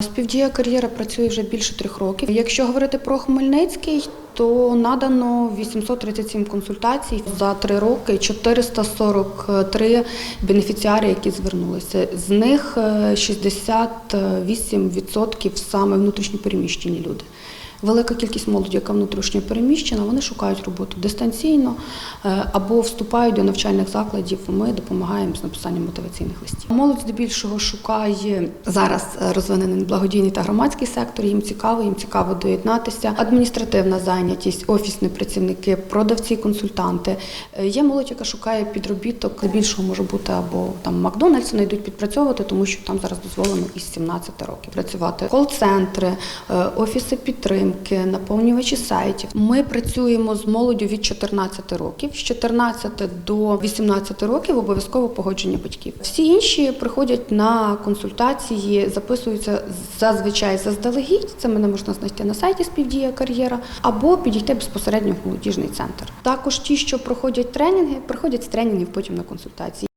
Співдія кар'єра працює вже більше трьох років. Якщо говорити про Хмельницький, то надано 837 консультацій за три роки, 443 бенефіціари, які звернулися. З них е, 68% саме внутрішньопереміщені люди. Велика кількість молоді, яка внутрішньо переміщена, вони шукають роботу дистанційно е, або вступають до навчальних закладів. Ми допомагаємо з написанням мотиваційних листів. Молодь здебільшого шукає зараз е, розвинений благодійний та громадський сектор. Їм цікаво, їм цікаво доєднатися. Адміністративна зайнятість, офісні працівники, продавці, консультанти. Е, Є молодь, яка шукає підробіток. Здебільшого може бути або там Макдональдс, вони йдуть підпрацьовувати, тому що там зараз дозволено із 17 років працювати. Кол-центри, е, офіси підтримки, наповнювачі сайтів. Ми працюємо з молоддю від 14 років. З 14 до 18 років обов'язково погодження батьків. Всі інші приходять на консультації, записуються зазвичай заздалегідь. Це мене можна знайти на сайті Співдія кар'єра або підійти безпосередньо в молодіжний центр. Також ті, що проходять тренінги, приходять з тренінгів потім на консультації.